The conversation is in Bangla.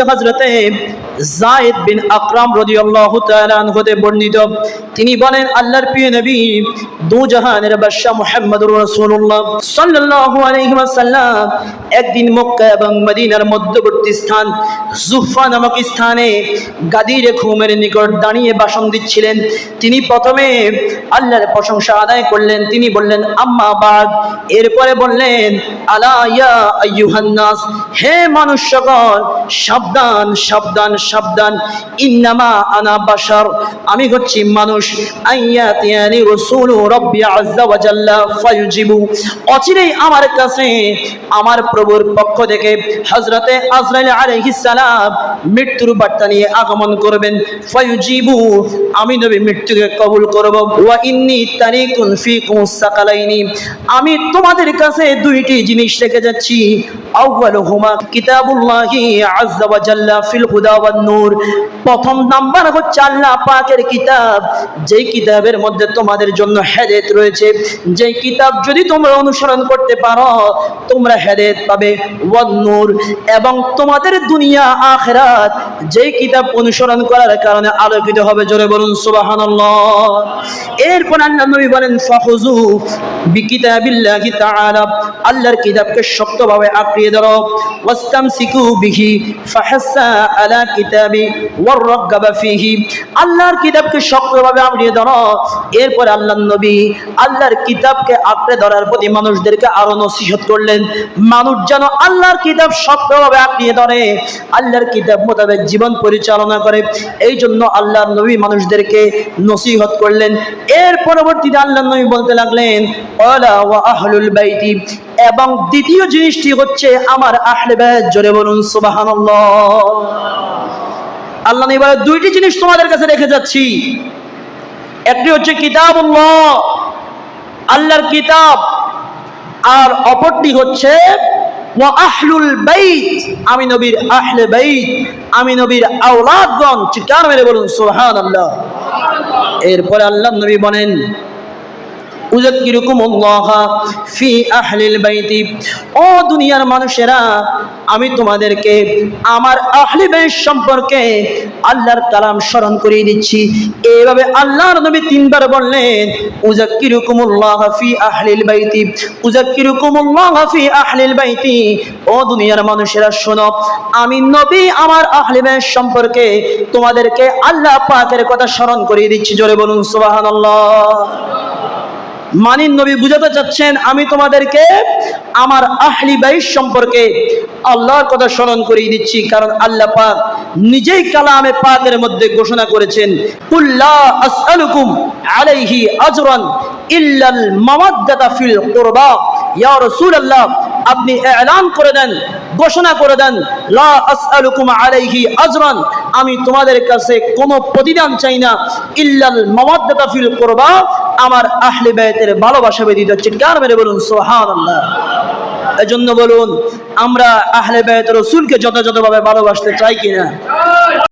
হজরতে জায়েদ বিন আকরাম রাদিয়াল্লাহু তাআলা হতে বর্ণিত। তিনি বলেন, আল্লাহর প্রিয় নবী দু জাহানের বাদশা মুহাম্মদুর রাসূলুল্লাহ সাল্লাল্লাহু আলাইহি ওয়াসাল্লাম একদিন মক্কা এবং মদিনার মধ্যবর্তী স্থান জুফা নামক স্থানে গাদির ঘুমের নিকট দাঁড়িয়ে ভাষণ দিচ্ছিলেন। তিনি প্রথমে আল্লাহর প্রশংসা আদায় করলেন। তিনি বললেন, আম্মা বাদ। এরপরে বললেন, আলা ইয়া হে মানুষ সকল সাবধান সাবধান সাবধান, ইন্নামা আনা বাশার, আমি হচ্ছি মানুষ, আইয়াতিয়ানি রাব্বি ওয়া জাল্লা ফায়ুজিবু। অচিরেই আমার কাছে, আমার প্রভুর পক্ষ থেকে হযরতে আজরাইল আলাইহিস সালাম মৃত্যুর বার্তা নিয়ে আগমন করবেন। ফায়ুজিবু, আমি নবী মৃত্যুকে কবুল করব। ওয়া ইন্নী তারিকুন ফিকুম সাকালাইনি। আমি তোমাদের কাছে দুইটি জিনিস রেখে যাচ্ছি। আউয়ালুহুমা কিতাবুল্লাহি আযজা ওয়া জাল্লা ফিল হুদা ওয়ান প্রথম নাম্বার হচ্ছে আল্লাহ পাকের কিতাব। যেই কিতাবের মধ্যে তোমাদের জন্য হেদায়েত রয়েছে, যেই কিতাব যদি তোমরা অনুসরণ করতে পারো, তোমরা হেদায়েত পাবে ওয়ান এবং তোমাদের দুনিয়া আখিরাত, যেই কিতাব অনুসরণ করার কারণে আলোকিত হবে, জোরে বলুন সুবহানাল্লাহ। এরপর আল্লাহ নবী বলেন ফাহুজু বিকিতাবিল্লাহি তাআলা। আল্লাহর কিতাবকে শক্তভাবে আঁকড়িয়ে ধরো, ওয়াস্তামসিকু বিহি ফাহাসা আলা কিতাবি ওয়ারগাবা ফিহি। আল্লাহর কিতাবকে শক্তভাবে আঁকড়িয়ে ধরো, এরপর আল্লাহর নবী আল্লাহর কিতাবকে আঁকড়ে ধরার প্রতি মানুষদেরকে আরও নসিহত করলেন। মানুষ যেন আল্লাহর কিতাব শক্তভাবে আঁকড়িয়ে ধরে, আল্লাহর কিতাব মোতাবেক জীবন পরিচালনা করে। এই জন্য আল্লাহর নবী মানুষদেরকে নসিহত করলেন। এর পরবর্তীতে আল্লাহ নবী বলতে লাগলেন, ওয়ালা ওয়া আহলুল বাইতি এবং দ্বিতীয় জিনিসটি হচ্ছে আমার আহলে জোরে বলুন, সুবহানাল্লাহ। আল্লাহ বলে, দুইটি জিনিস তোমাদের কাছে রেখে যাচ্ছি। একটি হচ্ছে কিতাবুল্লাহ, আল্লাহর কিতাব। আর অপরটি হচ্ছে আহলুল বাইত, আমি নবীর আহলে বাইত, আমি নবীর আওলাদগণ। চিৎকার মেরে বলুন, সুবহানাল্লাহ। এরপরে আল্লাহ নবী বলেন উযাক্কিরুকুম আল্লাহ? ফি আহলিল বাইতি। ও দুনিয়ার মানুষেরা, আমি তোমাদেরকে আমার আহলি বাইত সম্পর্কে আল্লাহর কালাম স্মরণ করিয়ে দিচ্ছি। এইভাবে আল্লাহর নবী তিনবার বললেন উযাক্কিরুকুম আল্লাহ ফি আহলিল বাইতি? উযাক্কিরুকুম আল্লাহ ফি আহলিল বাইতি? ও দুনিয়ার মানুষেরা, শোনো, আমি নবী আমার আহলি বাইত সম্পর্কে তোমাদেরকে আল্লাহ পাকের কথা স্মরণ করিয়ে দিচ্ছি। জোরে বলুন, সুবহানাল্লাহ। মানিন নবী বুঝাতে চাচ্ছেন, আমি তোমাদেরকে আমার আহলি বাইশ সম্পর্কে আল্লাহর কথা স্মরণ করিয়ে দিচ্ছি, কারণ আল্লাহ পাক নিজেই কালামে পাকের মধ্যে ঘোষণা করেছেন কুল্লা আসআলুকুম আলাইহি আজরান ইল্লাল মাওয়াদ্দাতা ফিল কুরবা। ইয়া রাসূলুল্লাহ, আপনি এলান করে দেন, ঘোষণা করে দেন, লা আসআলুকুম আলাইহি আজরান, আমি তোমাদের কাছে কোনো প্রতিদান চাই না, ইল্লাল মাওয়াদ্দাতা ফিল কুরবা আমার আহলে বেতের ভালোবাসা ব্যতীত চিৎকার মেরে বলুন? সুবহানাল্লাহ। এজন্য বলুন, আমরা আহলে বেত রসুলকে যথাযথভাবে ভালোবাসতে চাই কিনা?